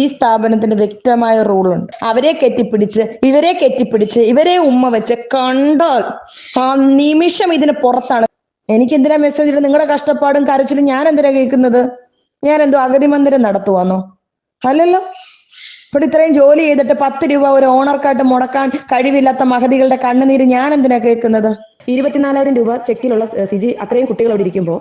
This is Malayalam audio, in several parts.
ഈ സ്ഥാപനത്തിന് വ്യക്തമായ റൂളുണ്ട് അവരെ കെട്ടിപ്പിടിച്ച് ഇവരെ കെട്ടിപ്പിടിച്ച് ഇവരെ ഉമ്മ വെച്ച് കണ്ടാൽ ആ നിമിഷം ഇതിന് പുറത്താണ്. എനിക്ക് എന്തിനാ മെസ്സേജ് ഇടുന്നത്? നിങ്ങളുടെ കഷ്ടപ്പാടും കരച്ചിലും ഞാൻ എന്തിനാ കേൾക്കുന്നത്? ഞാൻ എന്തോ അഗതി മന്ദിരം നടത്തുവാന്നോ? അല്ലല്ലോ. ഇവിടെ ഇത്രയും ജോലി ചെയ്തിട്ട് പത്ത് രൂപ ഒരു ഓണർക്കായിട്ട് മുടക്കാൻ കഴിവില്ലാത്ത മഹതികളുടെ കണ്ണുനീര് ഞാൻ എന്തിനാ കേൾക്കുന്നത്? ഇരുപത്തിനാലായിരം രൂപ ചെക്കിലുള്ള സിജി അത്രയും കുട്ടികൾ അവിടെ ഇരിക്കുമ്പോൾ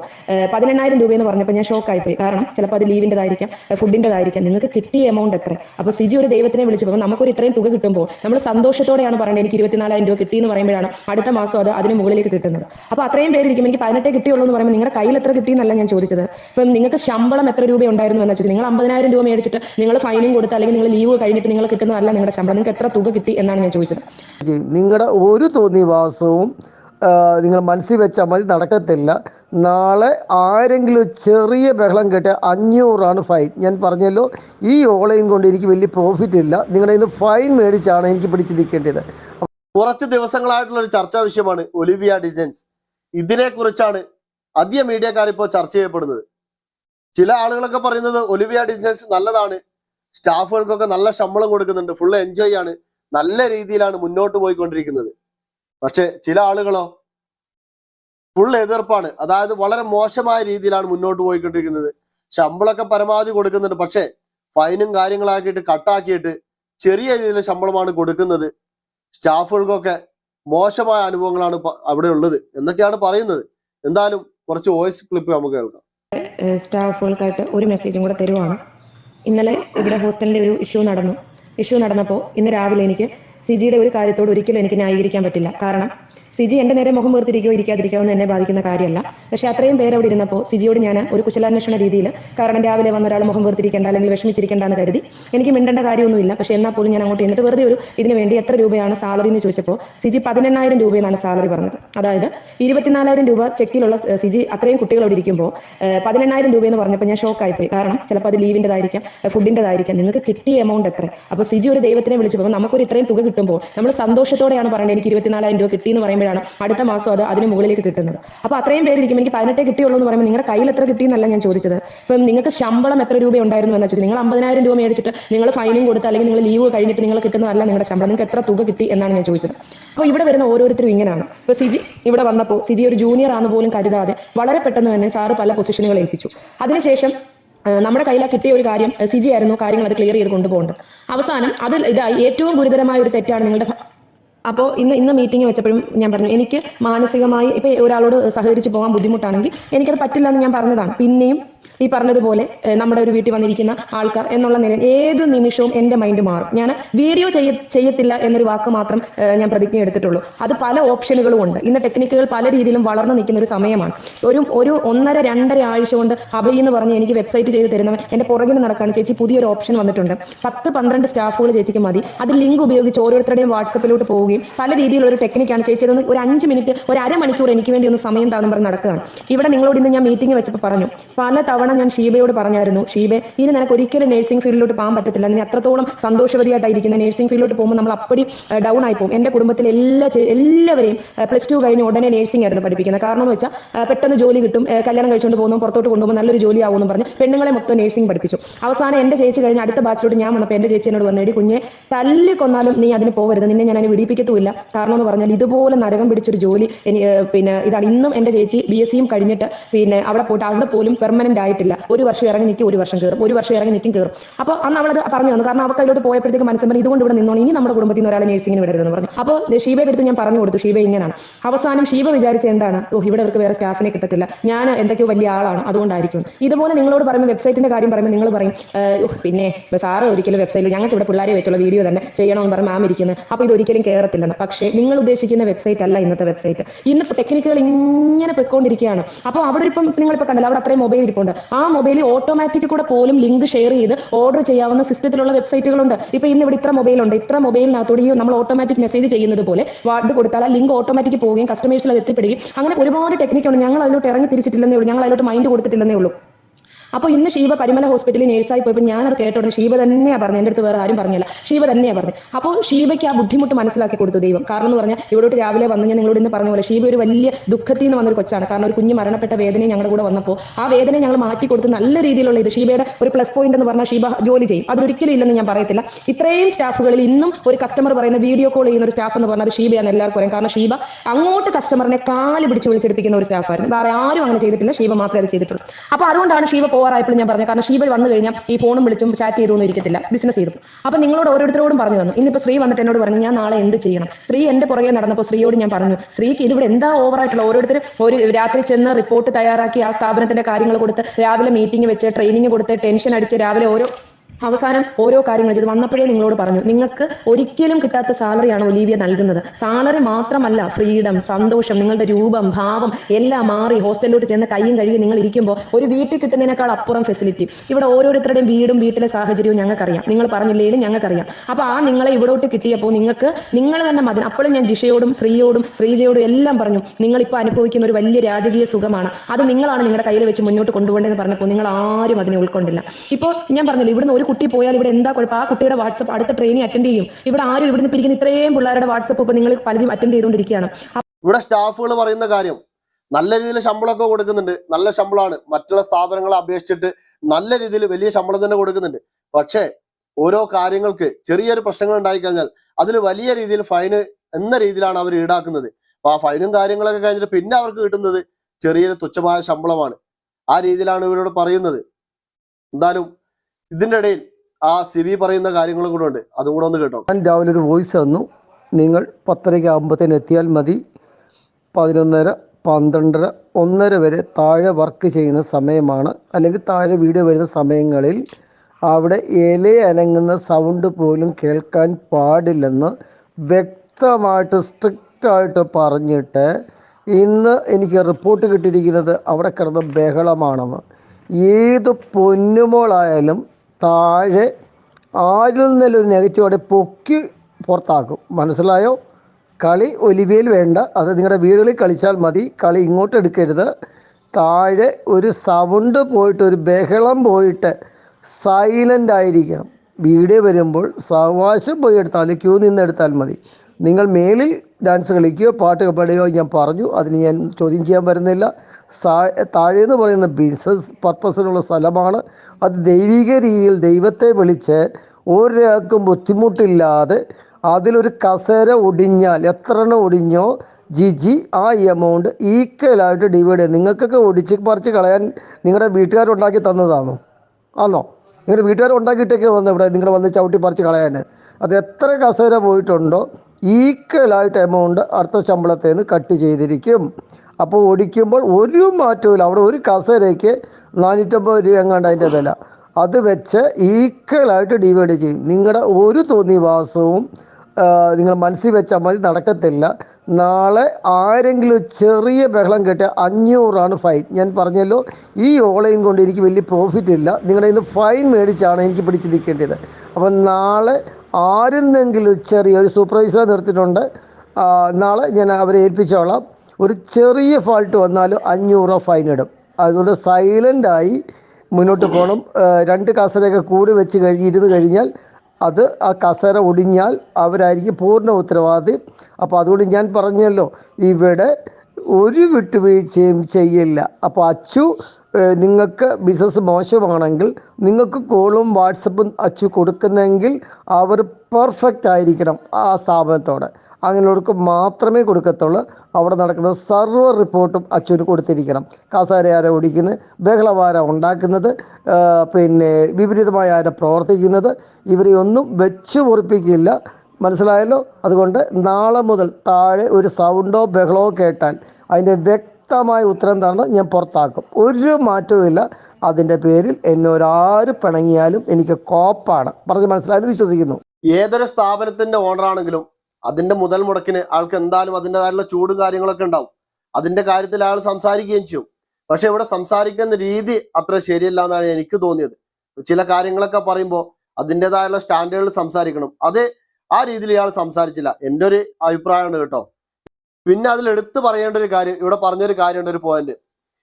പതിനെണ്ണായിരം രൂപ എന്ന് പറഞ്ഞപ്പോൾ ഞാൻ ഷോക്ക് ആയിപ്പോയി. കാരണം ചിലപ്പോൾ അത് ലീവിന്റെതായിരിക്കാം ഫുഡിന്റെതായിരിക്കാം. നിങ്ങൾക്ക് കിട്ടിയ എമൗണ്ട് എത്ര അപ്പോൾ സിജി ഒരു ദൈവത്തിനെ വിളിച്ചപ്പോൾ നമുക്കൊരു ഇത്രയും തുക കിട്ടുമ്പോൾ നമ്മൾ സന്തോഷത്തോടെയാണ് പറയുന്നത് എനിക്ക് ഇരുപത്തിനാലായിരം രൂപ കിട്ടി എന്ന് പറയുമ്പോഴാണ് അടുത്ത മാസം അത് അതിന് മുകളിലേക്ക് കിട്ടുന്നത്. അപ്പോൾ അത്രയും പേര് ഇരിക്കും എനിക്ക് പതിനെട്ടേ കിട്ടിയുള്ളൂ എന്ന് പറയുമ്പോൾ നിങ്ങളുടെ കയ്യിൽ എത്ര കിട്ടിയെന്നല്ല ഞാൻ ചോദിച്ചത്. ഇപ്പം നിങ്ങൾക്ക് ശമ്പളം എത്ര രൂപ ഉണ്ടായിരുന്നു എന്ന് ചോദിച്ചത് നിങ്ങൾ അമ്പതിനായിരം രൂപ മേടിച്ചിട്ട് നിങ്ങൾ ഫൈനും കൊടുത്ത് അല്ലെങ്കിൽ നിങ്ങൾ ലീവ് കഴിഞ്ഞിട്ട് നിങ്ങൾ കിട്ടുന്നതല്ല നിങ്ങളുടെ ശമ്പളം. നിങ്ങൾക്ക് എത്ര തുക കിട്ടി എന്നാണ് ഞാൻ ചോദിച്ചത്. നിങ്ങളുടെ ഒരു തോന്നിവാസവും നിങ്ങൾ മനസ്സിൽ വെച്ചാൽ മതി നടക്കത്തില്ല. നാളെ ആരെങ്കിലും ചെറിയ ബഹളം കേട്ട് അഞ്ഞൂറാണ് ഫൈൻ. ഞാൻ പറഞ്ഞല്ലോ ഈ ഓളയും കൊണ്ട് എനിക്ക് വലിയ പ്രോഫിറ്റ് ഇല്ല. നിങ്ങളുടെ ഇന്ന് ഫൈൻ മേടിച്ചാണ് എനിക്ക് പിടിച്ച് നിൽക്കേണ്ടത് കുറച്ച് ദിവസങ്ങളായിട്ടുള്ള ഒരു ചർച്ചാ വിഷയമാണ് ഒലിവിയ ഡിസൈൻസ്. ഇതിനെ കുറിച്ചാണ് അധിക മീഡിയക്കാർ ഇപ്പോൾ ചർച്ച ചെയ്യപ്പെടുന്നത്. ചില ആളുകളൊക്കെ പറയുന്നത് ഒലിവിയ ഡിസൈൻസ് നല്ലതാണ്. സ്റ്റാഫുകൾക്കൊക്കെ നല്ല ശമ്പളം കൊടുക്കുന്നുണ്ട്. ഫുൾ എൻജോയ് ആണ്. നല്ല രീതിയിലാണ് മുന്നോട്ട് പോയിക്കൊണ്ടിരിക്കുന്നത്. പക്ഷെ ചില ആളുകളോ ഫുൾ എതിർപ്പാണ്. അതായത് വളരെ മോശമായ രീതിയിലാണ് മുന്നോട്ട് പോയിക്കൊണ്ടിരിക്കുന്നത്. ശമ്പളമൊക്കെ പരമാവധി കൊടുക്കുന്നുണ്ട്. പക്ഷെ ഫൈനും കാര്യങ്ങളാക്കിയിട്ട് കട്ടാക്കിയിട്ട് ചെറിയ രീതിയിൽ ശമ്പളമാണ് കൊടുക്കുന്നത്. സ്റ്റാഫുകൾക്കൊക്കെ മോശമായ അനുഭവങ്ങളാണ് അവിടെ ഉള്ളത് എന്നൊക്കെയാണ് പറയുന്നത്. എന്തായാലും കുറച്ച് വോയിസ് ക്ലിപ്പ് നമുക്ക് കേൾക്കാം. സ്റ്റാഫുകൾക്കായിട്ട് ഒരു മെസ്സേജും കൂടെ തരുവാണ്. ഇന്നലെ ഇവിടെ ഹോസ്റ്റലിന്റെ ഒരു ഇഷ്യൂ നടന്നു. ഇഷ്യൂ നടന്നപ്പോൾ ഇന്ന് രാവിലെ എനിക്ക് സിജിയുടെ ഒരു കാര്യത്തോട് ഒരിക്കലും എനിക്ക് ന്യായീകരിക്കാൻ പറ്റില്ല. കാരണം സിജി എന്റെ നേരെ മുഖം വീർത്തിരിക്കുകയോ ഇരിക്കാതിരിക്കുകയോ എന്ന് എന്നെ ബാധിക്കുന്ന കാര്യമല്ല. പക്ഷെ അത്രയും പേര് അവിടെ ഇരുന്നപ്പോൾ സിജിയോട് ഞാൻ ഒരു കുശലാന്വേഷണ രീതിയിൽ കാരണം രാവിലെ വന്ന ഒരാൾ മുഖം വീർത്തിരിക്കേണ്ട അല്ലെങ്കിൽ വിഷമിച്ചിരിക്കേണ്ടെന്ന് കരുതി. എനിക്ക് മിണ്ടേണ്ട കാര്യമൊന്നുമില്ല. പക്ഷെ എന്നാൽ പോലും ഞാൻ അങ്ങോട്ട് എന്നിട്ട് വെറുതെ ഒരു ഇതിന് വേണ്ടി എത്ര രൂപയാണ് സാലറി എന്ന് ചോദിച്ചപ്പോൾ സിജി പതിനെണ്ണായിരം രൂപയെന്നാണ് സാലറി പറഞ്ഞത്. അതായത് ഇരുപത്തിനാലായിരം രൂപ ചെക്കിലുള്ള സിജി അത്രയും കുട്ടികൾ അവിടെ ഇരിക്കുമ്പോൾ പതിനെണ്ണായിരം രൂപ എന്ന് പറഞ്ഞപ്പോൾ ഞാൻ ഷോക്ക് ആയിപ്പോയി കാരണം ചിലപ്പോൾ അത് ലീവിന്റെതായിരിക്കാം ഫുഡിന്റെതായിരിക്കാം നിങ്ങൾക്ക് കിട്ടിയ എമൗണ്ട് എത്ര? അപ്പോൾ സിജി ഒരു ദൈവത്തിനെ വിളിച്ചപ്പോൾ നമുക്കൊരു ഇത്രയും തുക കിട്ടുമ്പോൾ നമ്മൾ സന്തോഷത്തോടെയാണ് പറയുന്നത് എനിക്ക് ഇരുപത്തിനാലായിരം രൂപ കിട്ടി എന്ന് പറയുമ്പോഴാണ് അടുത്ത മാസം അത് അതിന് മുകളിലേക്ക് കിട്ടുന്നത്. അപ്പോൾ അത്രയും പേര് ഇരിക്കും എനിക്ക് പതിനെട്ടേ കിട്ടിയുള്ളൂ എന്ന് പറയുമ്പോൾ നിങ്ങളുടെ കയ്യിൽ എത്ര കിട്ടിയെന്നല്ല ഞാൻ ചോദിച്ചത്. ഇപ്പം നിങ്ങൾക്ക് ശമ്പളം എത്ര രൂപ ഉണ്ടായിരുന്നു എന്ന് ചോദിച്ചത്. നിങ്ങൾ അമ്പതിനായിരം രൂപ മേടിച്ചിട്ട് നിങ്ങൾ ഫൈനും കൊടുത്ത് അല്ലെങ്കിൽ നിങ്ങൾ ലീവ് കഴിഞ്ഞിട്ട് നിങ്ങൾ കിട്ടുന്നതല്ല നിങ്ങളുടെ ശമ്പളം. നിങ്ങൾക്ക് എത്ര തുക കിട്ടി എന്നാണ് ഞാൻ ചോദിച്ചത്. അപ്പോൾ ഇവിടെ വരുന്ന ഓരോരുത്തരും ഇങ്ങനെയാണ്. ഇപ്പോൾ സിജി ഇവിടെ വന്നപ്പോൾ സിജി ഒരു ജൂനിയർ ആണെന്ന് പോലും കരുതാതെ വളരെ പെട്ടെന്ന് തന്നെ സാറ് പല പൊസിഷനുകൾ ഏൽപ്പിച്ചു. അതിനുശേഷം നമ്മുടെ കയ്യിൽ കിട്ടിയ ഒരു കാര്യം സിജി ആയിരുന്നു കാര്യങ്ങൾ അത് ക്ലിയർ ചെയ്ത് കൊണ്ടുപോകേണ്ടത്. അവസാനം അതിൽ ഇതായി ഏറ്റവും ഗുരുതരമായ ഒരു തെറ്റാണ് നിങ്ങളുടെ അപ്പോൾ ഇന്ന് ഇന്ന് മീറ്റിംഗ് വെച്ചപ്പോഴും ഞാൻ പറഞ്ഞു എനിക്ക് മാനസികമായി ഇപ്പൊ ഒരാളോട് സഹകരിച്ച് പോകാൻ ബുദ്ധിമുട്ടാണെങ്കിൽ എനിക്കത് പറ്റില്ല എന്ന് ഞാൻ പറഞ്ഞതാണ്. പിന്നെയും ഈ പറഞ്ഞതുപോലെ നമ്മുടെ ഒരു വീട്ടിൽ വന്നിരിക്കുന്ന ആൾക്കാർ എന്നുള്ള നിലയിൽ ഏത് നിമിഷവും എന്റെ മൈൻഡ് മാറും. ഞാൻ വീഡിയോ ചെയ്യ ചെയ്യത്തില്ല എന്നൊരു വാക്ക് മാത്രം ഞാൻ പ്രതിജ്ഞ എടുത്തിട്ടുള്ളൂ. അത് പല ഓപ്ഷനുകളും ഉണ്ട്. ഇന്ന് ടെക്നിക്കുകൾ പല രീതിയിലും വളർന്നു നിൽക്കുന്ന ഒരു സമയമാണ്. ഒരു ഒരു ഒന്നര രണ്ടര ആഴ്ച കൊണ്ട് അഭയ എന്ന് പറഞ്ഞ് എനിക്ക് വെബ്സൈറ്റ് ചെയ്ത് തരുന്നവൻ എന്റെ പുറകിൽ നടക്കാണ്. ചേച്ചി പുതിയൊരു ഓപ്ഷൻ വന്നിട്ടുണ്ട്. പത്ത് പന്ത്രണ്ട് സ്റ്റാഫുകൾ ചേച്ചിക്ക് മതി. അത് ലിങ്ക് ഉപയോഗിച്ച് ഓരോരുത്തരുടെയും വാട്സപ്പിലോട്ട് പോവുകയും പല രീതിയിലുള്ള ഒരു ടെക്നിക്കാണ് ചേച്ചി. അതൊന്ന് ഒരു അഞ്ച് മിനിറ്റ് ഒരു അരമണിക്കൂർ എനിക്ക് വേണ്ടി ഒന്ന് സമയം താന്നും പറഞ്ഞ് നടക്കുകയാണ്. ഇവിടെ നിങ്ങളോട് ഇന്ന് ഞാൻ മീറ്റിംഗ് വെച്ചപ്പോൾ പറഞ്ഞു. പല തവണ ഞാൻ ഷീബയോട് പറഞ്ഞായിരുന്നു ഷീബെ ഇനി നിനക്ക് ഒരിക്കലും നഴ്സിംഗ് ഫീൽഡിലോട്ട് പോകാൻ പറ്റത്തില്ല. നീ അത്രത്തോളം സന്തോഷവതിയായിട്ടായിരിക്കുന്ന നഴ്സിംഗ് ഫീൽഡിലോട്ട് പോകുമ്പോൾ നമ്മൾ അപ്പടി ഡൗൺ ആയി പോകും. എന്റെ കുടുംബത്തിലെ എല്ലാ എല്ലാവരെയും പ്ലസ് ടു കഴിഞ്ഞ് ഉടനെ നഴ്സിംഗ് ആയിരുന്നു പഠിപ്പിക്കുന്നത്. കാരണം എന്ന് വെച്ചാൽ പെട്ടെന്ന് ജോലി കിട്ടും. കല്യാണം കഴിച്ചുകൊണ്ട് പോകുന്നു പുറത്തോട്ട് കൊണ്ടുപോകുമ്പോൾ നല്ലൊരു ജോലി ആവുമെന്ന് പറഞ്ഞ് പെണ്ണുങ്ങളെ മൊത്തം നഴ്സിംഗ് പഠിപ്പിച്ചു. അവസാനം എന്റെ ചേച്ചി കഴിഞ്ഞ് അടുത്ത ബാച്ചിലോട്ട് ഞാൻ വന്നപ്പോൾ എന്റെ ചേച്ചി എന്നോട് പറഞ്ഞു "എടി കുഞ്ഞെ തല്ലി കൊന്നാലും നീ അതിന് പോകരുത് നിന്നെ ഞാൻ അതിന് വിടിപ്പിക്കത്തുമില്ല കാരണം എന്ന് പറഞ്ഞാൽ ഇതുപോലെ നരകം പിടിച്ചൊരു ജോലി പിന്നെ ഇതാണ്. ഇന്നും എന്റെ ചേച്ചി ബി എസ് സിയും കഴിഞ്ഞിട്ട് പിന്നെ അവിടെ പോയിട്ട് അവിടെ പോലും പെർമനന്റ് ആയിട്ടില്ല. ഒരു വർഷം ഇറങ്ങി നിൽക്കും ഒരു വർഷം കയറും. ഒരു വർഷം ഇറങ്ങി നിൽക്കും കയറും. അപ്പോൾ അന്ന് അവളത് പറഞ്ഞു തന്നു. കാരണം അവർക്ക് അതിലോട്ട് പോയപ്പോഴത്തേക്ക് മനസ്സിലായി ഇതുകൊണ്ട് ഇവിടെ നിന്നോണം. ഇനി നമ്മുടെ കുടുംബത്തിൽ നിന്ന് ഒരാളെ നഴ്സിംഗിന് വിടരുതെന്ന് പറഞ്ഞു. അപ്പോൾ ഷീബയുടെ അടുത്ത് ഞാൻ പറഞ്ഞു കൊടുത്തു. ഷീബ ഇങ്ങനെയാണ് അവസാനം ഷീബ വിചാരിച്ച എന്താണ്? ഓ ഇവിടെ അവർക്ക് വേറെ സ്റ്റാഫിനെ കിട്ടത്തില്ല. ഞാൻ എന്തൊക്കെയോ വലിയ ആളാണ്. അതുകൊണ്ടായിരിക്കും. ഇതുപോലെ നിങ്ങളോട് പറയുമ്പോൾ വെബ്സൈറ്റിന്റെ കാര്യം പറയുമ്പോൾ നിങ്ങൾ പറയും പിന്നെ സാറ് ഒരിക്കലും വെബ്സൈറ്റിൽ ഞങ്ങൾക്ക് ഇവിടെ പിള്ളേരെ വെച്ചുള്ള വീഡിയോ തന്നെ ചെയ്യണമെന്ന് പറഞ്ഞ് മാം ഇരിക്കുന്നത് അപ്പോൾ ഇത് ഒരിക്കലും കയറത്തില്ലെന്ന് പക്ഷേ നിങ്ങൾ ഉദ്ദേശിക്കുന്ന വെബ്സൈറ്റ് അല്ല ഇന്നത്തെ വെബ്സൈറ്റ് ഇന്ന് ടെക്നിക്കുകൾ ഇങ്ങനെ പൊയ്ക്കൊണ്ടിരിക്കുകയാണ്. അപ്പോൾ അവിടെ ഇപ്പം നിങ്ങളിപ്പോൾ കണ്ടല്ലോ അവിടെ അത്രയും മൊബൈൽ ഇരിപ്പുണ്ട്. ആ മൊബൈലിൽ ഓട്ടോമാറ്റിക് കൂടെ പോലും ലിങ്ക് ഷെയർ ചെയ്ത് ഓർഡർ ചെയ്യാവുന്ന സിസ്റ്റത്തിലുള്ള വെബ്സൈറ്റുകളുണ്ട് ഇപ്പൊ ഇന്ന് ഇവിടെ ഇത്ര മൊബൈൽ ഉണ്ട്. ഇത്ര മൊബൈലിനകത്തോടെ നമ്മൾ ഓട്ടോമാറ്റിക് മെസ്സേജ് ചെയ്യുന്നത് പോലെ വാർഡ് കൊടുത്താൽ ആ ലിങ്ക് ഓട്ടോമാറ്റിക് പോവുകയും കസ്റ്റമേഴ്സിൽ അത് എത്തിപ്പെടുകയും അങ്ങനെ ഒരുപാട് ടെക്നിക്കുണ്ട് ഞങ്ങൾ അതിലോട്ട് ഇറങ്ങി തിരിച്ചിട്ടില്ലെന്നേ ഉള്ളൂ. ഞങ്ങൾ അതിലോട്ട് മൈൻഡ് കൊടുത്തിട്ടില്ലെന്നേ ഉള്ളൂ. അപ്പോൾ ഇന്ന് ഷീബ പരിമല ഹോസ്പിറ്റലിൽ നേഴ്സായി പോയപ്പോൾ ഞാനത് കേട്ട ഉടനെ ഷീബ തന്നെയാണ് പറഞ്ഞത്. എന്റെ അടുത്ത് വേറെ ആരും പറഞ്ഞില്ല. ഷീബ തന്നെയാണ് പറഞ്ഞത്. അപ്പോൾ ഷീബയ്ക്ക് ആ ബുദ്ധിമുട്ട് മനസ്സിലാക്കി കൊടുത്തു ദൈവം. കാരണം എന്ന് പറഞ്ഞാൽ ഇവിടോട്ട് രാവിലെ വന്ന് ഞാൻ നിങ്ങളോട് ഇന്ന് പറഞ്ഞ പോലെ ഷീബ ഒരു വലിയ ദുഃഖത്തിൽ നിന്ന് വന്നൊരു കൊച്ചാണ്. കാരണം ഒരു കുഞ്ഞ് മരണപ്പെട്ട വേദനയും ഞങ്ങളുടെ കൂടെ വന്നപ്പോൾ ആ വേദന ഞങ്ങൾ മാറ്റി കൊടുത്ത് നല്ല രീതിയിലുള്ള ഇത് ഷീബയുടെ ഒരു പ്ലസ് പോയിന്റ് എന്ന് പറഞ്ഞാൽ ഷീബ ജോലി ചെയ്യും. അതൊരിക്കലും ഇല്ലെന്ന് ഞാൻ പറയത്തില്ല. ഇത്രയും സ്റ്റാഫുകളിൽ ഇന്നും ഒരു കസ്റ്റമർ പറയുന്ന വീഡിയോ കോൾ ചെയ്യുന്ന ഒരു സ്റ്റാഫ് എന്ന് പറഞ്ഞാൽ ഷീബയാണ് എല്ലാവർക്കും അറിയാം. കാരണം ഷീബ അങ്ങോട്ട് കസ്റ്റമറിനെ കാൽ പിടിച്ച് വിളിച്ചെടുപ്പിക്കുന്ന ഒരു സ്റ്റാഫായിരുന്നു വേറെ ആരും അങ്ങനെ ചെയ്തിട്ടില്ല. ഷീബ മാത്രമേ അത് ചെയ്തിട്ടുള്ളൂ. അപ്പൊ അതുകൊണ്ടാണ് ഷീബ പോവാറായപ്പോൾ ഞാൻ പറഞ്ഞു. കാരണം ഷീബൽ വന്നു കഴിഞ്ഞാൽ ഈ ഫോണും വിളിച്ചും ചാറ്റ് ചെയ്തൊന്നും ഇരിക്കത്തില്ല. ബിസിനസ് ചെയ്തു. അപ്പൊ നിങ്ങളോട് ഓരോരുത്തരോടും പറഞ്ഞു തന്നു. ഇന്നിപ്പോ ശ്രീ വന്നിട്ട് എന്നോട് പറഞ്ഞു ഞാൻ നാളെ എന്ത് ചെയ്യണം? സ്ത്രീ എന്റെ പുറകെ നടന്നപ്പോൾ സ്ത്രീയോട് ഞാൻ പറഞ്ഞു സ്ത്രീക്ക് ഇതിവിടെ എന്താ ഓവറായിട്ടുള്ള ഓരോരുത്തർ ഒരു രാത്രി ചെന്ന് റിപ്പോർട്ട് തയ്യാറാക്കി ആ സ്ഥാപനത്തിന്റെ കാര്യങ്ങൾ കൊടുത്ത് രാവിലെ മീറ്റിംഗ് വെച്ച് ട്രെയിനിങ് കൊടുത്ത് ടെൻഷൻ അടിച്ച് രാവിലെ ഓരോ അവസാനം ഓരോ കാര്യങ്ങൾ ചെയ്ത്. വന്നപ്പോഴേ നിങ്ങളോട് പറഞ്ഞു നിങ്ങൾക്ക് ഒരിക്കലും കിട്ടാത്ത സാലറിയാണ് ഒലീവിയ നൽകുന്നത്. സാലറി മാത്രമല്ല ഫ്രീഡം സന്തോഷം നിങ്ങളുടെ രൂപം ഭാവം എല്ലാം മാറി ഹോസ്റ്റലിലോട്ട് ചെന്ന് കൈയും കഴുകി നിങ്ങൾ ഇരിക്കുമ്പോൾ ഒരു വീട്ടിൽ കിട്ടുന്നതിനേക്കാൾ അപ്പുറം ഫെസിലിറ്റി ഇവിടെ ഓരോരുത്തരുടെയും വീടും വീട്ടിലെ സാഹചര്യവും ഞങ്ങൾക്കറിയാം. നിങ്ങൾ പറഞ്ഞില്ലെങ്കിലും ഞങ്ങൾക്കറിയാം. അപ്പൊ ആ നിങ്ങളെ ഇവിടോട്ട് കിട്ടിയപ്പോൾ നിങ്ങൾക്ക് നിങ്ങൾ തന്നെ മതി. അപ്പോഴും ഞാൻ ജിഷയോടും ശ്രീയോടും ശ്രീജയോടും എല്ലാം പറഞ്ഞു നിങ്ങൾ ഇപ്പോൾ അനുഭവിക്കുന്ന ഒരു വലിയ രാജകീയ സുഖമാണ്. അത് നിങ്ങളാണ് നിങ്ങളുടെ കയ്യിൽ വെച്ച് മുന്നോട്ട് കൊണ്ടുപോകേണ്ടതെന്ന് പറഞ്ഞപ്പോൾ നിങ്ങൾ ആരും അതിനെ ഉൾക്കൊണ്ടില്ല. ഇപ്പോൾ ഞാൻ പറഞ്ഞില്ല ഇവിടുന്ന് ഒരു കുട്ടി പോയാൽ ഇവിടെ എന്താ കുഴപ്പം? ആ കുട്ടിയുടെ വാട്സപ്പ് അടുത്ത ട്രെയിനിങ് അറ്റൻഡ് ചെയ്യും. ഇവിടെ ആരും ഇവിടുന്ന് പിരിക്കുന്ന ഇത്രയും പിള്ളേരുടെ വാട്സപ്പ് ഇപ്പൊ നിങ്ങൾ പലരും അറ്റൻഡ് ചെയ്തുകൊണ്ടിരിക്കുകയാണ്. ഇവിടെ സ്റ്റാഫുകൾ പറയുന്ന കാര്യം നല്ല രീതിയിൽ ശമ്പളമൊക്കെ കൊടുക്കുന്നുണ്ട്. നല്ല ശമ്പളമാണ്. മറ്റുള്ള സ്ഥാപനങ്ങളെ അപേക്ഷിച്ചിട്ട് നല്ല രീതിയിൽ വലിയ ശമ്പളം തന്നെ കൊടുക്കുന്നുണ്ട്. പക്ഷേ ഓരോ കാര്യങ്ങൾക്ക് ചെറിയൊരു പ്രശ്നങ്ങൾ ഉണ്ടായിക്കഴിഞ്ഞാൽ അതിൽ വലിയ രീതിയിൽ ഫൈന് എന്ന രീതിയിലാണ് അവർ ഈടാക്കുന്നത്. അപ്പൊ ആ ഫൈനും കാര്യങ്ങളൊക്കെ കഴിഞ്ഞിട്ട് പിന്നെ അവർക്ക് കിട്ടുന്നത് ചെറിയൊരു തുച്ഛമായ ശമ്പളമാണ്. ആ രീതിയിലാണ് ഇവരോട് പറയുന്നത്. എന്തായാലും ഇതിന്റെ ഇടയിൽ ആ സിബി പറയുന്ന കാര്യങ്ങളും കൂടെ ഉണ്ട്. അതും കൂടെ ഒന്ന് കേട്ടോ. ഞാൻ രാവിലെ ഒരു വോയിസ് തന്നു. നിങ്ങൾ പത്തരയ്ക്ക് ആകുമ്പോഴത്തേന് എത്തിയാൽ മതി. പതിനൊന്നര പന്ത്രണ്ടര ഒന്നര വരെ താഴെ വർക്ക് ചെയ്യുന്ന സമയമാണ്. അല്ലെങ്കിൽ താഴെ വീഡിയോ വരുന്ന സമയങ്ങളിൽ അവിടെ ഇല അനങ്ങുന്ന സൗണ്ട് പോലും കേൾക്കാൻ പാടില്ലെന്ന് വ്യക്തമായിട്ട് സ്ട്രിക്റ്റായിട്ട് പറഞ്ഞിട്ട് ഇന്ന് എനിക്ക് റിപ്പോർട്ട് കിട്ടിയിരിക്കുന്നത് അവിടെ കിടന്ന ബഹളമാണെന്ന്. ഏത് പൊന്നുമോളായാലും താഴെ ആരിൽ നെഗറ്റീവ് അവിടെ പൊക്കി പുറത്താക്കും. മനസ്സിലായോ? കളി ഒലിവിയിൽ വേണ്ട. അത് നിങ്ങളുടെ വീടുകളിൽ കളിച്ചാൽ മതി. കളി ഇങ്ങോട്ട് എടുക്കരുത്. താഴെ ഒരു സൗണ്ട് പോയിട്ട് ഒരു ബഹളം പോയിട്ട് സൈലന്റ് ആയിരിക്കണം. വീഡിയോ വരുമ്പോൾ സവാശം പോയി എടുത്താൽ ക്യൂ നിന്ന് എടുത്താൽ മതി. നിങ്ങൾ മേളിൽ ഡാൻസ് കളിക്കുകയോ പാട്ട് പാടുകയോ ഞാൻ പറഞ്ഞു. അതിന് ഞാൻ ചോദ്യം ചെയ്യാൻ വരുന്നില്ല. സാ താഴെ എന്ന് പറയുന്ന ബിസിനസ് പർപ്പസിനുള്ള സ്ഥലമാണ്. അത് ദൈവിക രീതിയിൽ ദൈവത്തെ വിളിച്ച് ഒരാൾക്കും ബുദ്ധിമുട്ടില്ലാതെ അതിലൊരു കസേര ഒടിഞ്ഞാൽ എത്ര എണ്ണം ഒടിഞ്ഞോ ജിജി ആ എമൗണ്ട് ഈക്വലായിട്ട് ഡിവൈഡ് ചെയ്യും. നിങ്ങൾക്കൊക്കെ ഒടിച്ച് പറിച്ച് കളയാൻ നിങ്ങളുടെ വീട്ടുകാരുണ്ടാക്കി തന്നതാണോ? ആണോ നിങ്ങളുടെ വീട്ടുകാർ ഉണ്ടാക്കിയിട്ടൊക്കെ വന്ന് ഇവിടെ? നിങ്ങൾ വന്ന് ചവിട്ടി പറിച്ച് കളയാൻ. അത് എത്ര കസേര പോയിട്ടുണ്ടോ? ഈക്വലായിട്ട് എമൗണ്ട് അടുത്ത ശമ്പളത്തിൽ നിന്ന് കട്ട് ചെയ്തിരിക്കും. അപ്പോൾ ഓടിക്കുമ്പോൾ ഒരു മാറ്റവും അവിടെ ഒരു കസേരയ്ക്ക് നാനൂറ്റമ്പത് രൂപ എങ്ങാണ്ട് അതിന്റെ വില. അത് വെച്ച് ഈക്വലായിട്ട് ഡിവൈഡ് ചെയ്യും. നിങ്ങളുടെ ഒരു തോന്നിവാസവും വാസവും നിങ്ങൾ മനസ്സിൽ വെച്ചാൽ മതി നടക്കത്തില്ല. നാളെ ആരെങ്കിലും ചെറിയ ബഹളം കേട്ട് അഞ്ഞൂറാണ് ഫൈൻ ഞാൻ പറഞ്ഞല്ലോ ഈ ഓളയും കൊണ്ട് എനിക്ക് വലിയ പ്രോഫിറ്റ് ഇല്ല. നിങ്ങളുടെ ഇന്ന് ഫൈൻ മേടിച്ചാണ് എനിക്ക് പിടിച്ച് നിൽക്കേണ്ടത്. അപ്പം നാളെ ആരെന്നെങ്കിലും ചെറിയ ഒരു സൂപ്പർവൈസറെ നിർത്തിയിട്ടുണ്ട് നാളെ ഞാൻ അവരെ ഏൽപ്പിച്ചോളാം. ഒരു ചെറിയ ഫാൾട്ട് വന്നാലും അഞ്ഞൂറ് ഫൈൻ ഇടും. അതുകൊണ്ട് സൈലന്റായി മുന്നോട്ട് പോകണം രണ്ട് കസരയൊക്കെ കൂടി വെച്ച് കഴിഞ്ഞ് ഇരുന്ന് കഴിഞ്ഞാൽ അത് ആ കസര ഒടിഞ്ഞാൽ അവരായിരിക്കും പൂർണ ഉത്തരവാദി. അപ്പോൾ അതുകൊണ്ട് ഞാൻ പറഞ്ഞല്ലോ ഇവിടെ ഒരു വിട്ടുവീഴ്ചയും ചെയ്യില്ല. അപ്പോൾ അച്ചു നിങ്ങൾക്ക് ബിസിനസ് മോശമാണെങ്കിൽ നിങ്ങൾക്ക് കോളും വാട്സപ്പും അച്ചു കൊടുക്കുന്നെങ്കിൽ അവർ പെർഫെക്റ്റ് ആയിരിക്കണം ആ സ്ഥാപനത്തോട്. അങ്ങനെയുള്ളവർക്ക് മാത്രമേ കൊടുക്കത്തുള്ളൂ. അവിടെ നടക്കുന്ന സർവ റിപ്പോർട്ടും അച്ഛന് കൊടുത്തിരിക്കണം. കാസാര ആര ഓടിക്കുന്നത്? ബഹളവാര ഉണ്ടാക്കുന്നത്. പിന്നെ വിപരീതമായ ആര പ്രവർത്തിക്കുന്നത്? ഇവരെ ഒന്നും വെച്ച് മുറിപ്പിക്കില്ല. മനസ്സിലായല്ലോ? അതുകൊണ്ട് നാളെ മുതൽ താഴെ ഒരു സൗണ്ടോ ബഹളമോ കേട്ടാൽ അതിന്റെ വ്യക്തമായ ഉത്തരം തരണം ഞാൻ പുറത്താക്കും. ഒരു മാറ്റവും ഇല്ല. അതിന്റെ പേരിൽ എന്നൊരാര് പിണങ്ങിയാലും എനിക്ക് കോപ്പാണ്. പറഞ്ഞ് മനസ്സിലായെന്ന് വിശ്വസിക്കുന്നു. ഏതൊരു സ്ഥാപനത്തിന്റെ ഓണർ ആണെങ്കിലും അതിന്റെ മുതൽ മുടക്കിന് ആൾക്ക് എന്തായാലും അതിന്റെതായിട്ടുള്ള ചൂടും കാര്യങ്ങളൊക്കെ ഉണ്ടാവും. അതിന്റെ കാര്യത്തിൽ ആൾ സംസാരിക്കുകയും ചെയ്യും. പക്ഷെ ഇവിടെ സംസാരിക്കുന്ന രീതി അത്ര ശരിയല്ല എന്നാണ് എനിക്ക് തോന്നിയത്. ചില കാര്യങ്ങളൊക്കെ പറയുമ്പോൾ അതിന്റെതായുള്ള സ്റ്റാൻഡേർഡിൽ സംസാരിക്കണം. അത് ആ രീതിയിൽ ഇയാൾ സംസാരിച്ചില്ല. എന്റെ ഒരു അഭിപ്രായമാണ് കേട്ടോ. പിന്നെ അതിൽ എടുത്തു പറയേണ്ട ഒരു കാര്യം ഇവിടെ പറഞ്ഞൊരു കാര്യമുണ്ട് ഒരു പോയിന്റ്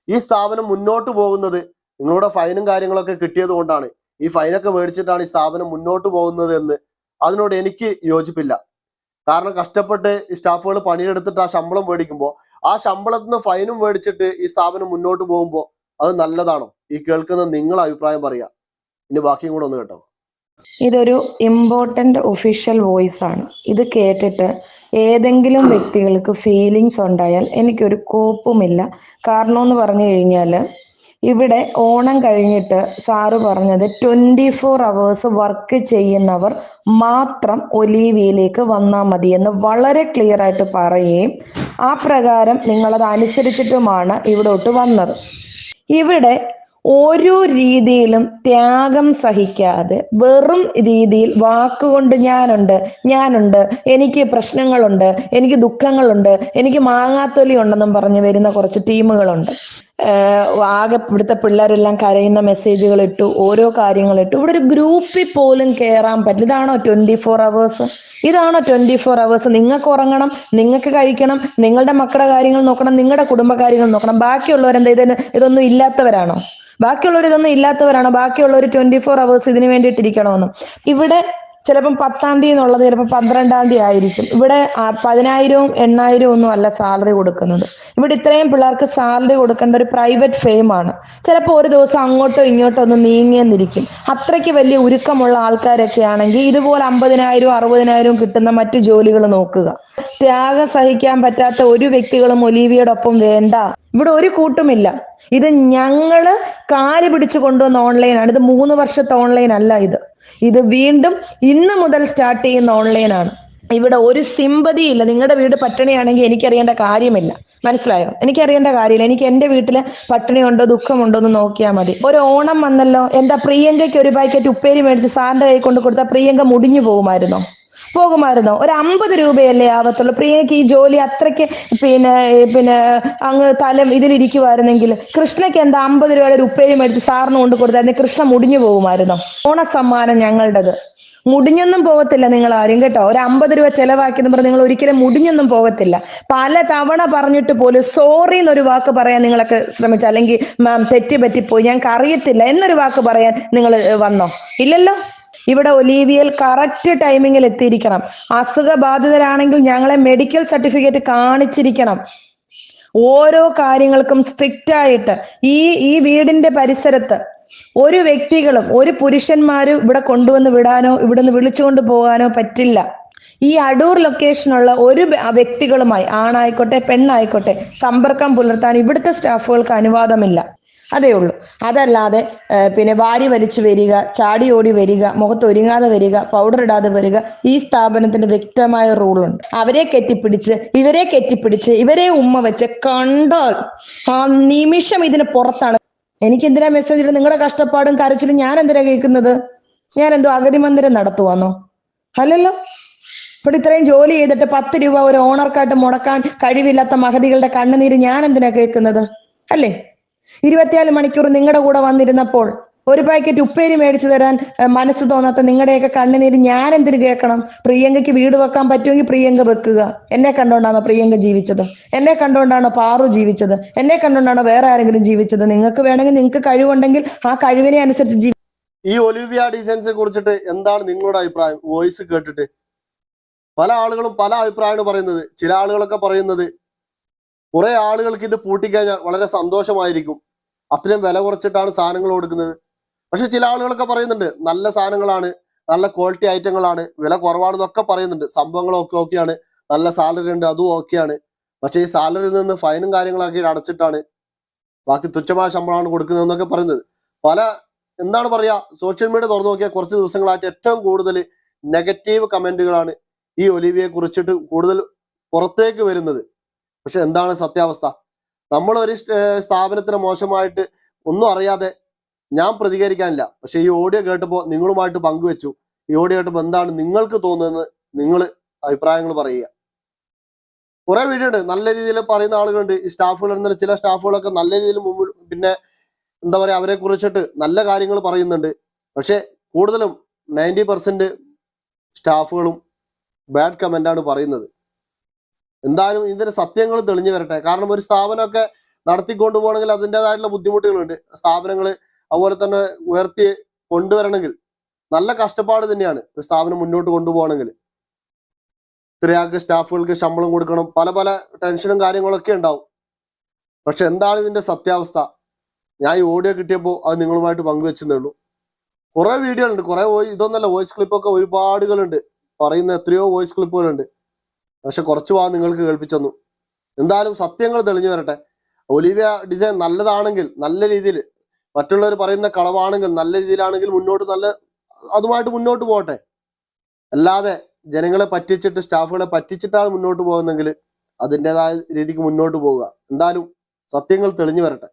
ഈ സ്ഥാപനം മുന്നോട്ട് പോകുന്നത് നിങ്ങളുടെ ഫൈനും കാര്യങ്ങളൊക്കെ കിട്ടിയത് ഈ ഫൈനൊക്കെ മേടിച്ചിട്ടാണ് ഈ സ്ഥാപനം മുന്നോട്ട് പോകുന്നത് എന്ന്. അതിനോട് എനിക്ക് യോജിപ്പില്ല. കാരണം കഷ്ടപ്പെട്ട് ഈ സ്റ്റാഫുകൾ പണിയെടുത്തിട്ട് ആ ശമ്പളം മേടിക്കുമ്പോൾ ആ ശമ്പളത്തിൽ നിന്ന് ഫൈനും മേടിച്ചിട്ട് ഈ സ്ഥാപനം മുന്നോട്ട് പോകുമ്പോൾ അത് നല്ലതാണോ? ഈ കേൾക്കുന്ന നിങ്ങൾ അഭിപ്രായം പറയാ. ഇനി ബാക്കിയും കൂടെ ഒന്ന് കേട്ടോ. ഇതൊരു ഇമ്പോർട്ടന്റ് ഒഫീഷ്യൽ വോയിസ് ആണ്. ഇത് കേട്ടിട്ട് ഏതെങ്കിലും വ്യക്തികൾക്ക് ഫീലിങ്സ് ഉണ്ടായാൽ എനിക്കൊരു കോപ്പുമില്ല. കാരണം എന്ന് പറഞ്ഞു കഴിഞ്ഞാൽ ഇവിടെ ഓണം കഴിഞ്ഞിട്ട് സാറ് പറഞ്ഞത് ട്വന്റി ഫോർ അവേഴ്സ് വർക്ക് ചെയ്യുന്നവർ മാത്രം ഒലീവിയയിലേക്ക് വന്നാൽ മതി എന്ന് വളരെ ക്ലിയർ ആയിട്ട് പറയുകയും ആ പ്രകാരം നിങ്ങളത് അനുസരിച്ചിട്ടുമാണ് ഇവിടോട്ട് വന്നത്. ഇവിടെ ഓരോ രീതിയിലും ത്യാഗം സഹിക്കാതെ വെറും രീതിയിൽ വാക്കുകൊണ്ട് ഞാനുണ്ട് ഞാനുണ്ട് എനിക്ക് പ്രശ്നങ്ങളുണ്ട് എനിക്ക് ദുഃഖങ്ങളുണ്ട് എനിക്ക് മാങ്ങാത്തൊലി ഉണ്ടെന്നും പറഞ്ഞ് വരുന്ന കുറച്ച് ടീമുകളുണ്ട്. ആകെ ഇവിടുത്തെ പിള്ളേരെല്ലാം കരയുന്ന മെസ്സേജുകൾ ഇട്ടു ഓരോ കാര്യങ്ങൾ ഇട്ടു. ഇവിടെ ഒരു ഗ്രൂപ്പിൽ പോലും കയറാൻ പറ്റില്ല. ഇതാണോ ട്വന്റി ഫോർ അവേഴ്സ് ഇതാണോ ട്വന്റി ഫോർ അവേഴ്സ് നിങ്ങൾക്ക് ഉറങ്ങണം നിങ്ങൾക്ക് കഴിക്കണം നിങ്ങളുടെ മക്കളുടെ കാര്യങ്ങൾ നോക്കണം നിങ്ങളുടെ കുടുംബ കാര്യങ്ങൾ നോക്കണം. ബാക്കിയുള്ളവരെന്താ ഇതിന് ഇതൊന്നും ഇല്ലാത്തവരാണോ? ബാക്കിയുള്ളവർ ഇതൊന്നും ഇല്ലാത്തവരാണോ? ബാക്കിയുള്ളവർ ട്വന്റി ഫോർ അവേഴ്സ് ഇതിനു വേണ്ടിയിട്ടിരിക്കണമെന്നും ഇവിടെ ചിലപ്പം പത്താം തീയതി എന്നുള്ളത് ചിലപ്പോൾ പന്ത്രണ്ടാം തീയതി ആയിരിക്കും. ഇവിടെ പതിനായിരവും എണ്ണായിരവും ഒന്നും അല്ല സാലറി കൊടുക്കുന്നത്. ഇവിടെ ഇത്രയും പിള്ളേർക്ക് സാലറി കൊടുക്കേണ്ട ഒരു പ്രൈവറ്റ് ഫെയിം ആണ്. ചിലപ്പോൾ ഒരു ദിവസം അങ്ങോട്ടോ ഇങ്ങോട്ടോ ഒന്ന് നീങ്ങിയെന്നിരിക്കും. അത്രയ്ക്ക് വലിയ ഉരുക്കമുള്ള ആൾക്കാരൊക്കെ ആണെങ്കിൽ ഇതുപോലെ അമ്പതിനായിരവും അറുപതിനായിരവും കിട്ടുന്ന മറ്റു ജോലികൾ നോക്കുക. ത്യാഗം സഹിക്കാൻ പറ്റാത്ത ഒരു വ്യക്തികളും ഒലീവിയുടെ ഒപ്പം വേണ്ട. ഇവിടെ ഒരു കൂട്ടുമില്ല. ഇത് ഞങ്ങൾ കാൽ പിടിച്ചു കൊണ്ടുവന്ന ഓൺലൈനാണ് ഇത് മൂന്ന് വർഷത്തെ ഓൺലൈൻ അല്ല ഇത്. ഇത് വീണ്ടും ഇന്ന് മുതൽ സ്റ്റാർട്ട് ചെയ്യുന്ന ഓൺലൈനാണ് ഇവിടെ ഒരു സിമ്പതി ഇല്ല. നിങ്ങളുടെ വീട് പട്ടിണിയാണെങ്കിൽ എനിക്കറിയേണ്ട കാര്യമില്ല. മനസ്സിലായോ? എനിക്കറിയേണ്ട കാര്യമില്ല. എനിക്ക് എന്റെ വീട്ടിൽ പട്ടിണിയുണ്ടോ ദുഃഖമുണ്ടോ എന്ന് നോക്കിയാൽ മതി. ഒരു ഓണം വന്നല്ലോ. എന്താ പ്രിയങ്കയ്ക്ക് ഒരു പാക്കറ്റ് ഉപ്പേരി മേടിച്ച് സാറിന്റെ കൈ കൊണ്ട് കൊടുത്താൽ പ്രിയങ്ക മുടിഞ്ഞു പോകുമായിരുന്നോ? പോകുമായിരുന്നോ ഒരു അമ്പത് രൂപയല്ലേ ആവത്തുള്ളൂ. പ്രിയക്ക് ഈ ജോലി അത്രയ്ക്ക് പിന്നെ പിന്നെ അങ്ങ് തലം ഇതിലിരിക്കുമായിരുന്നെങ്കിൽ കൃഷ്ണയ്ക്ക് എന്താ അമ്പത് രൂപയുടെ ഒരു ഉപ്പേരി മേടിച്ച് സാറിന് കൊണ്ട് കൊടുത്തായിരുന്നു കൃഷ്ണ മുടിഞ്ഞു പോകുമായിരുന്നോ. ഓണസമ്മാനം ഞങ്ങളുടേത്. മുടിഞ്ഞൊന്നും പോകത്തില്ല നിങ്ങൾ ആരും കേട്ടോ. ഒരു അമ്പത് രൂപ ചെലവാക്കിയെന്ന് പറഞ്ഞ് നിങ്ങൾ ഒരിക്കലും മുടിഞ്ഞൊന്നും പോകത്തില്ല. പല തവണ പറഞ്ഞിട്ട് പോലും സോറി എന്നൊരു വാക്ക് പറയാൻ നിങ്ങളൊക്കെ ശ്രമിച്ചു. അല്ലെങ്കിൽ മാം തെറ്റ് പറ്റിപ്പോയി. ഞങ്ങൾക്ക് അറിയത്തില്ല എന്നൊരു വാക്ക് പറയാൻ നിങ്ങൾ വന്നോ? ഇല്ലല്ലോ? ഇവിടെ ഒലീവിയൽ കറക്റ്റ് ടൈമിങ്ങിൽ എത്തിയിരിക്കണം. അസുഖബാധിതരാണെങ്കിൽ ഞങ്ങളെ മെഡിക്കൽ സർട്ടിഫിക്കറ്റ് കാണിച്ചിരിക്കണം. ഓരോ കാര്യങ്ങൾക്കും സ്ട്രിക്റ്റ് ആയിട്ട് ഈ ഈ വീടിന്റെ പരിസരത്ത് ഒരു വ്യക്തികളും ഒരു പുരുഷന്മാരും ഇവിടെ കൊണ്ടുവന്ന് വിടാനോ ഇവിടുന്ന് വിളിച്ചുകൊണ്ട് പോകാനോ പറ്റില്ല. ഈ അടൂർ ലൊക്കേഷനുള്ള ഒരു വ്യക്തികളുമായി ആണായിക്കോട്ടെ പെണ്ണായിക്കോട്ടെ സമ്പർക്കം പുലർത്താൻ ഇവിടുത്തെ സ്റ്റാഫുകൾക്ക് അനുവാദമില്ല. അതേ ഉള്ളൂ. അതല്ലാതെ പിന്നെ വാരി വലിച്ചു വരിക ചാടി ഓടി വരിക മുഖത്ത് ഒരുങ്ങാതെ വരിക പൗഡർ ഇടാതെ വരിക ഈ സ്ഥാപനത്തിന്റെ വ്യക്തമായ റൂളുണ്ട് അവരെ കെട്ടിപ്പിടിച്ച് ഇവരെ കെട്ടിപ്പിടിച്ച് ഇവരെ ഉമ്മ വെച്ച് കണ്ടാൽ ആ നിമിഷം ഇതിന് പുറത്താണ്. എനിക്ക് എന്തിനാ മെസ്സേജ് ഇടുന്നത്? നിങ്ങളുടെ കഷ്ടപ്പാടും കരച്ചിലും ഞാൻ എന്തിനാ കേൾക്കുന്നത്? ഞാൻ എന്തോ അഗതി മന്ദിരം നടത്തുവാന്നോ? അല്ലല്ലോ. ഇവിടെ ഇത്രയും ജോലി ചെയ്തിട്ട് പത്ത് രൂപ ഒരു ഓണർക്കായിട്ട് മുടക്കാൻ കഴിവില്ലാത്ത മഹതികളുടെ കണ്ണുനീര് ഞാൻ എന്തിനാ കേൾക്കുന്നത്? അല്ലേ? ഇരുപത്തിനാല് മണിക്കൂർ നിങ്ങളുടെ കൂടെ വന്നിരുന്നപ്പോൾ ഒരു പാക്കറ്റ് ഉപ്പേരി മേടിച്ചു തരാൻ മനസ്സ് തോന്നാത്ത നിങ്ങളുടെയൊക്കെ കണ്ണുനീര് ഞാൻ എന്തിനു കേൾക്കണം പ്രിയങ്കയ്ക്ക് വീട് വെക്കാൻ പറ്റുമെങ്കിൽ പ്രിയങ്ക വെക്കുക. എന്നെ കണ്ടോണ്ടാണോ പ്രിയങ്ക ജീവിച്ചത്? എന്നെ കണ്ടോണ്ടാണോ പാറു ജീവിച്ചത്? എന്നെ കണ്ടോണ്ടാണോ വേറെ ആരെങ്കിലും ജീവിച്ചത്? നിങ്ങൾക്ക് വേണമെങ്കിൽ നിങ്ങൾക്ക് കഴിവുണ്ടെങ്കിൽ ആ കഴിവിനെ അനുസരിച്ച് ഈ ഒലിവിയ ഡിസൈൻസിനെ കുറിച്ചിട്ട് എന്താണ് നിങ്ങളുടെ അഭിപ്രായം? വോയിസ് കേട്ടിട്ട്. പല ആളുകളും പല അഭിപ്രായമാണ് പറയുന്നത്. ചില ആളുകളൊക്കെ പറയുന്നത് കുറെ ആളുകൾക്ക് ഇത് പൂട്ടിക്കഴിഞ്ഞാൽ വളരെ സന്തോഷമായിരിക്കും. അത്രയും വില കുറച്ചിട്ടാണ് സാധനങ്ങൾ കൊടുക്കുന്നത്. പക്ഷെ ചില ആളുകളൊക്കെ പറയുന്നുണ്ട് നല്ല സാധനങ്ങളാണ് നല്ല ക്വാളിറ്റി ഐറ്റങ്ങളാണ് വില കുറവാണെന്നൊക്കെ പറയുന്നുണ്ട്. സംഭവങ്ങളൊക്കെ ഓക്കെയാണ് നല്ല സാലറി ഉണ്ട് അതും ഓക്കെയാണ്. പക്ഷെ ഈ സാലറിയിൽ നിന്ന് ഫൈനും കാര്യങ്ങളൊക്കെ അടച്ചിട്ടാണ് ബാക്കി തുച്ഛമായ ശമ്പളമാണ് കൊടുക്കുന്നതെന്നൊക്കെ പറയുന്നത്. പല എന്താണ് പറയാ സോഷ്യൽ മീഡിയ തുറന്നു നോക്കിയാൽ കുറച്ച് ദിവസങ്ങളായിട്ട് ഏറ്റവും കൂടുതൽ നെഗറ്റീവ് കമന്റുകളാണ് ഈ ഒലിവിയെ കുറിച്ചിട്ട് കൂടുതൽ പുറത്തേക്ക് വരുന്നത്. പക്ഷെ എന്താണ് സത്യാവസ്ഥ? നമ്മൾ ഒരു സ്ഥാപനത്തിന് മോശമായിട്ട് ഒന്നും അറിയാതെ ഞാൻ പ്രതികരിക്കാനില്ല. പക്ഷെ ഈ ഓഡിയോ കേട്ടപ്പോൾ നിങ്ങളുമായിട്ട് പങ്കുവെച്ചു. ഈ ഓഡിയോ കേട്ടപ്പോൾ എന്താണ് നിങ്ങൾക്ക് തോന്നുന്നത് നിങ്ങൾ അഭിപ്രായങ്ങൾ പറയുക. കുറെ വീഡിയോ ഉണ്ട്. നല്ല രീതിയിൽ പറയുന്ന ആളുകളുണ്ട്. ഈ സ്റ്റാഫുകൾ എന്നാൽ ചില സ്റ്റാഫുകളൊക്കെ നല്ല രീതിയിൽ മുമ്പിൽ പിന്നെ എന്താ പറയാ അവരെ കുറിച്ചിട്ട് നല്ല കാര്യങ്ങൾ പറയുന്നുണ്ട്. പക്ഷെ കൂടുതലും നയന്റി പെർസെന്റ് സ്റ്റാഫുകളും ബാഡ് കമന്റ് ആണ് പറയുന്നത്. എന്തായാലും ഇതിന്റെ സത്യങ്ങൾ തെളിഞ്ഞു വരട്ടെ. കാരണം ഒരു സ്ഥാപനമൊക്കെ നടത്തിക്കൊണ്ടു പോകണമെങ്കിൽ അതിന്റെതായിട്ടുള്ള ബുദ്ധിമുട്ടുകളുണ്ട്. സ്ഥാപനങ്ങൾ അതുപോലെ തന്നെ ഉയർത്തി കൊണ്ടുവരണമെങ്കിൽ നല്ല കഷ്ടപ്പാട് തന്നെയാണ് ഒരു സ്ഥാപനം മുന്നോട്ട് കൊണ്ടുപോകണമെങ്കിൽ. ഇത്രയാൾക്ക് സ്റ്റാഫുകൾക്ക് ശമ്പളം കൊടുക്കണം. പല പല ടെൻഷനും കാര്യങ്ങളൊക്കെ ഉണ്ടാവും. പക്ഷെ എന്താണ് ഇതിന്റെ സത്യാവസ്ഥ? ഞാൻ ഈ ഓഡിയോ കിട്ടിയപ്പോൾ അത് നിങ്ങളുമായിട്ട് പങ്കുവെച്ചതേ ഉള്ളൂ. കുറെ വീഡിയോ ഉണ്ട് കുറെ ഇതൊന്നല്ല വോയിസ് ക്ലിപ്പൊക്കെ ഒരുപാടുകളുണ്ട്. പറയുന്ന എത്രയോ വോയിസ് ക്ലിപ്പുകളുണ്ട്. പക്ഷെ കുറച്ച് ഭാഗം നിങ്ങൾക്ക് കേൾപ്പിച്ചു എന്തായാലും സത്യങ്ങൾ തെളിഞ്ഞു വരട്ടെ. ഒലിവിയ ഡിസൈൻ നല്ലതാണെങ്കിൽ നല്ല രീതിയിൽ മറ്റുള്ളവർ പറയുന്ന കളവാണെങ്കിൽ നല്ല രീതിയിലാണെങ്കിൽ മുന്നോട്ട് നല്ല അതുമായിട്ട് മുന്നോട്ട് പോകട്ടെ. അല്ലാതെ ജനങ്ങളെ പറ്റിച്ചിട്ട് സ്റ്റാഫുകളെ പറ്റിച്ചിട്ടാണ് മുന്നോട്ട് പോകുന്നെങ്കിൽ അതിന്റെതായ രീതിക്ക് മുന്നോട്ട് പോവുക എന്തായാലും സത്യങ്ങൾ തെളിഞ്ഞു വരട്ടെ.